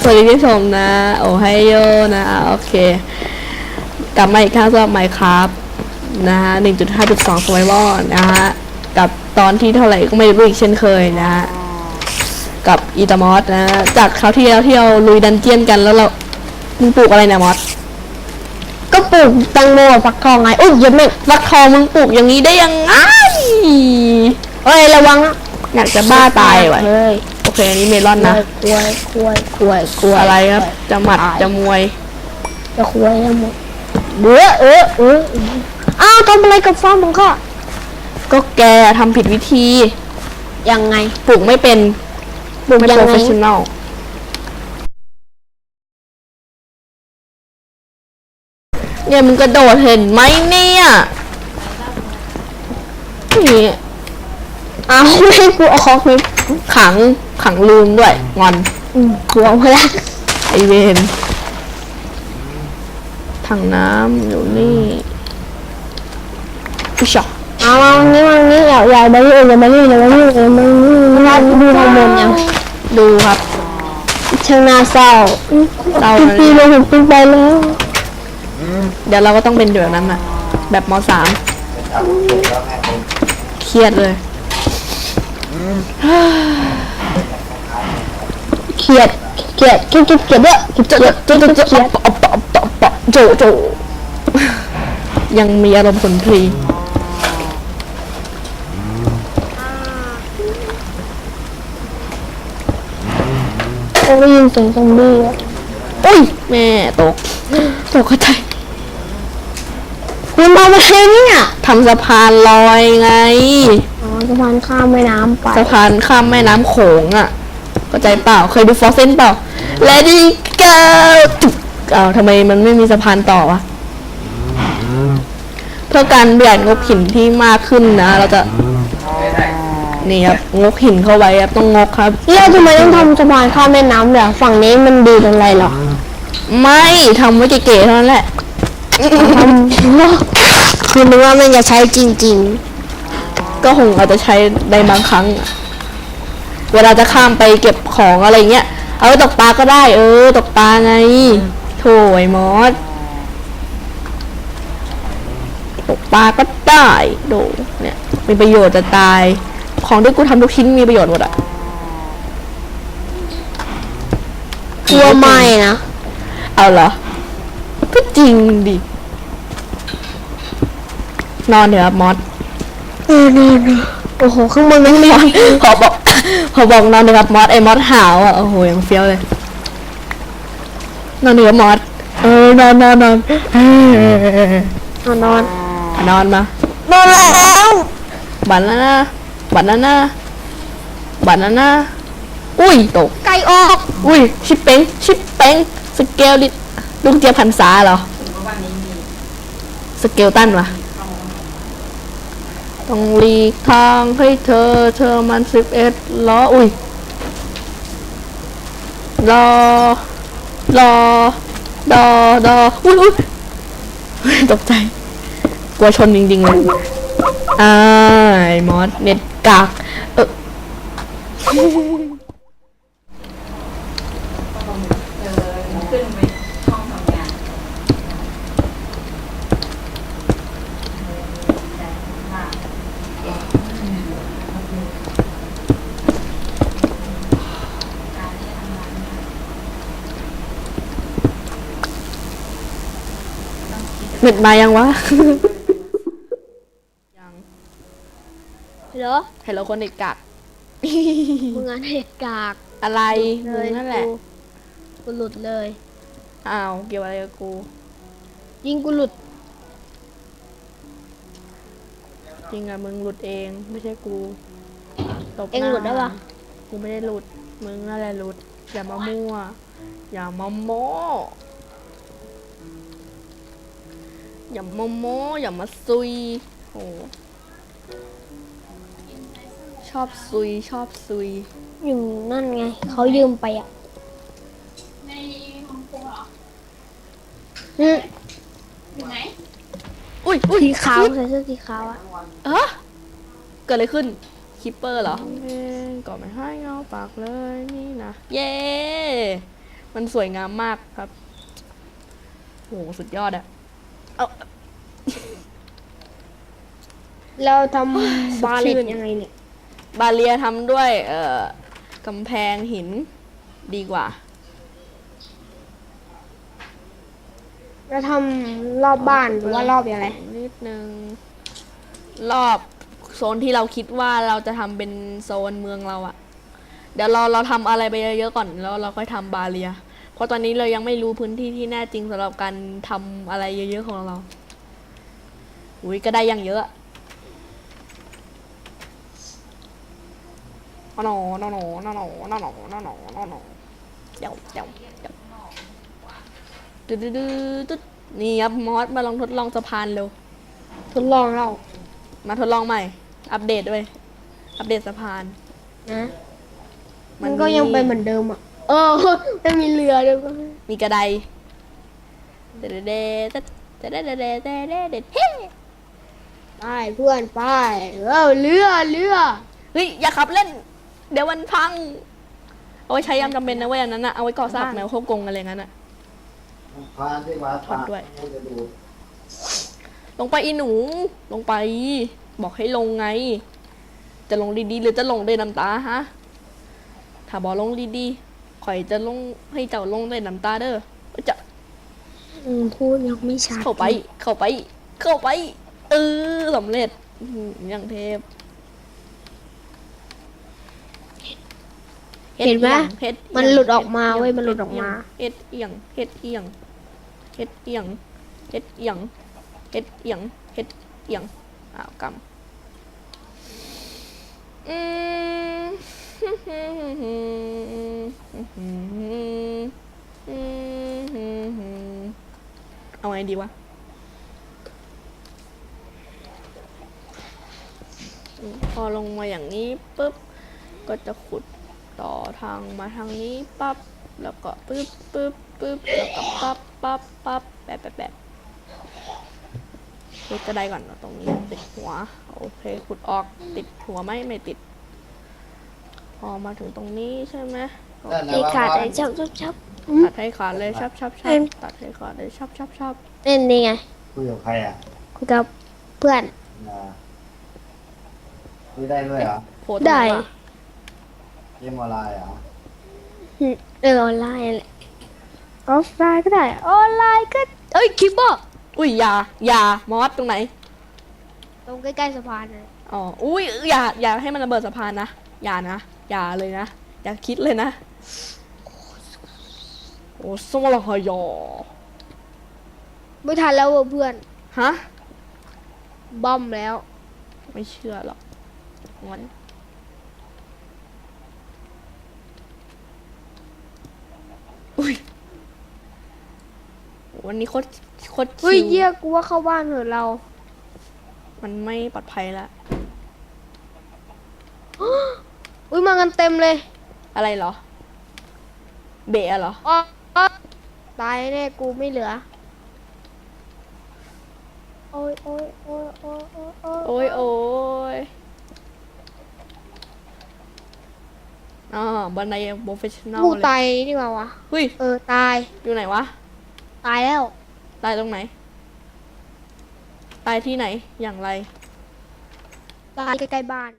สวัสดีผู้ชมนะ โอไฮโอนะโอเค กลับมาอีกครั้งสำหรับไมค์ครับนะฮะ1.5.2 survival นะฮะ กับตอนที่เท่าไหร่ก็ไม่รู้อีกเช่นเคยนะฮะ กับอีตามอสนะ จากคราวที่แล้วที่เราลุยดันเจียนกันแล้วเรามึงปลูกอะไรเนี่ยมอส ก็ปลูกแตงโมกับฟักทองไงอุ้ยเยังไม่ฟักทองมึงปลูกอย่างนี้ได้ยังไงเอ้ยระวังนะอยากจะบ้าตายว่ะเฮ้ยโอ เคอันนี้เมลอนนะกล้วยกล้วยกล้วยกกล้ลัววยอะไรครับ จะหมัดตายจะมวย จะกล้วยทั้งหมดเบื่อเออเออเอออ้าวทำอะไรกับฟาร์มของข้าก็แกทำผิดวิธี ยังไง ปลูกไม่เป็น ปลูกไม่ยังโปรไงเฟชชั่นแนลเนี่ยมึงกระโดดเห็นไหมเนี่ยนี่อ้าวไม่ให้กูเอาของไป ขังขังลืมด้วยงอนอืมกลัวมาแล้วไอเวนถังน้ำอยู่นี่ผู้ชอเอามาวันนี้วันนี้อย่าอย่าไปนี่อย่าไปนี่อย่าไปนี่อย่าไปนี่มาดูฮอร์โมนยังดูครับช่างน่าเศร้าเศร้าปีนะปีเลยผมปีไปแล้ว เดี๋ยวเราก็ต้องเป็นแบบนั้นน่ะ แบบมสามเครียดเลย เขียดเขียดเขียดเขียดเขียดเด้อเขียดเขียดเขียดเขียดเขียดปะปะปะปะโจโจยังมีอารมณ์ขุนพรีโอ้ได้ยินเสียงซอมบี้อะอุ้ยแม่ตก ตกเข้าใจคุณมาประเทศเนี่ยทำสะพานลอยไงอ๋อ สะพานข้ามแม่น้ำไปสะพานข้ามแม่น้ำโขงอะเข้าใจเปล่าเคยดูฟอสเซนเปล่า Lady Go จุ๊บอ้าวทำไมมันไม่มีสะพานต่อวะเพื่อการประหยัดงบหินที่มากขึ้นนะ เราจะนี่ครับงกหินเข้าไว้ครับต้องงกครับแล้วทำไมต้องทำสะพานข้ามแม่น้ำเดี๋ยวฝั่งนี้มันดีตรงไรหรอไม่ทำไว้เก๋ๆเท่านั้นแหละทำคือนึกว่ามันจะใช้จริง ก็คงอาจจะใช้ในบางครั้ง เวลาจะข้ามไปเก็บของอะไรเงี้ย เอาตกปลาก็ได้ เออ ตกปลาไงโถไอ้มอสตกปลาก็ได้โดเนี่ย มีประโยชน์จะตาย ของที่กูทำทุกชิ้นมีประโยชน์หมดอะกลัวไม่นะ เอาเหรอ ก็จริงดิ นอนเถอะมอส เออเออเออโอ้โหข้างบนมันมีพอบอกพอบอกนอนเถอะครับมอสไอ้มอสหาวอะโอ้โหยังเฟี้ยวเลยนอนเถอะมอสเออนอนนอนนอนเออเอานอนนอนมานอนแล้วบัตรแล้วนะบัตรแล้วนะบัตรแล้วนะอุ้ยตกไก่ออก อุ้ยชิปเป้งชิปเป้งสเกลดิลูกเจียพันษาเหรอสเกลตันวะ ต้องหลีกทางให้เธอ เธอมันสิบเอ็ดล้อ อุ้ย รอ รอ ดอ ดอ อุ้ยอุ้ยตกใจ กลัวชนจริงๆเลยอ่าไอ้มอสเน็ตกาก เออ เน็ตมายังวะ ยังเหรอเห็นแล้วคนเน็ตกากมึงงานเหตุกากอะไรเลมึงยนั่นแหละกูกูหลุดเลยอ้าวเกี่ยวอะไรกับกู ยิงกูหลุด จริงอะมึงหลุดเองไม่ใช่กูตบเอ็งหลุดได้ปะกูไม่ได้หลุด มึงนั่นแหละหลุด อย่ามามั่ว อย่ามาโม้ อย่ามาโม้อย่ามาซุยโอ้ชอบซุยชอบซุย อยู่นั่นไง เขายืมไปอะในห้องครัวเหรออืมอยู่ไหนอุ้ยอุ้ยสีขาวใส่เสื้อสีขาวอะเอะเกิดอะไรขึ้นคิปเปอร์เหรอเองก็ไม่ให้เงาปากเลยนี่นะเย้มันสวยงามมากครับโหสุดยอดอะ เอาเราทสดำบาเลชื่ตนยังไงเนี่ย บาเลียทำด้วย เอ่อกำแพงหินดีกว่า เราทำรอบบ้านหรือว่ารอบยังไงนิดนึง รอบโซนที่เราคิดว่าเราจะทำเป็นโซนเมืองเราอะเดี๋ยวเราเราทำอะไรไปเยอะๆก่อนแล้วเราค่อยทำบาเลียเพ ราะตอนนี้เรายังไม่รู้พื้นที่ที่แน่จริงสำหรับการทำอะไรเยอะๆของเรา อุ้ยก็ได้อยังเยอะนอนอนอนอนอนอนอนอนอนอนอเดี๋ยวเดี๋ยวเดี๋ยวตึ๊ดตึ๊ดตึ๊ดนี่ครับมอสมาลองทดลองสะพานเร็ว ทดลองเรา มาทดลองใหม่ อัปเดตด้วย อัปเดตสะพานนะมัมันนก็ยังเป็นเหมือนเดิมอะ เออไม่มีเรือด้วยก็มีกระไดเดเดเดเดเดเดเดเดเดเดเฮ้ไปเพื่อนไปเออเรือเรือเฮ้ยอย่าขับเล่น เดี๋ยวมันพัง เอาไว้ใช้ยามจำเป็นนะเว้ยอันนั้นอะเอาไว้ก่อสร้างแมวโคกงอะไรงั้นอะพาที่มาถอดด้วยจะดูลงไปอีหนู ลงไป บอกให้ลงไง จะลงดีๆ หรือจะลงด้วยน้ำตาฮะ ถ้าบอกลงดีๆ ข่อยจะลงให้เจ้าลงด้วยน้ำตาเด้อจะอืมพูดยังไม่ชัดเข้าไป เข้าไป เข้าไป เออสำเร็จอื้อหืออย่างเทพเห็นไหมเฮ็ดมันหลุดออกมาเว้ย มันหลุดออกมา เฮ็ดเอียง เฮ็ดเอียง เฮ็ดเอียง เฮ็ดเอียง เฮ็ดเอียง เฮ็ดเอียง อ้าวกำอืม ดีวะอืมพอลงมาอย่างนี้ปุ๊บ ก็จะขุดต่อทางมาทางนี้ปั๊บ แล้วก็ปึ๊บปึ๊บปึ๊บแล้วก็ปั๊บปั๊บปั๊บแปะแปะแปะเฮ็ดกระไดก่อนเอาตรงนี้ติดหัว โอเค ขุดออกติดหัวไหมไม่ติด พอมาถึงตรงนี้ใช่ไหมนั่นนะตีว่าขาดว่าไอ้ชับชับชับ ตัดให้ขาดเลยชับชับชัเอ็บมตัดให้ขาดเลยชับชับชับเล่นนี่ไงคุยกับใครอะคุยกับเพื่อนนะคุยได้ด้วยเหรอโพสต์ตรงได้นี้ว่ะเกมออนไลน์เหรออืมเออออนไลน์แหละออฟไลน์ก็ได้ออนไลน์ก็เอ้ยคิปเปอร์อุ้ยอยาอยามอสตรงไหน ตรงใกล้ๆสะพานเลยอ๋ออุ้ยอย่าอย่าให้มันระเบิดสะพานนะอย่านะอย่าเลยนะอย่าคิดเลยนะ โอ้สมรหยอไม่ทันแล้วเว้ยเพื่อน ฮะบอมแล้ว ไม่เชื่อหรอกงั้นอุ้ยวันนี้โคตรโคตรเฮ้ยชิวเยี่ยกูว่าเข้าบ้านเถอะเรา มันไม่ปลอดภัยแล้วอุ้ยมากันเต็มเลย อะไรเหรอ เบะเหรออ๋ออ๋อ ตายแน่กูไม่เหลือ โอ้ยโอ้ยโอ้ยโอ้ยโอ้ยโอ้ยโอ้ยอ๋อบันไดโปรเฟชชั่นอลกูเลยตายนี่มาวะเฮ้ย เออตายอยู่ไหนวะ ตายแล้ว ตายตรงไหน ตายที่ไหน อย่างไร ตายใกล้ๆบ้าน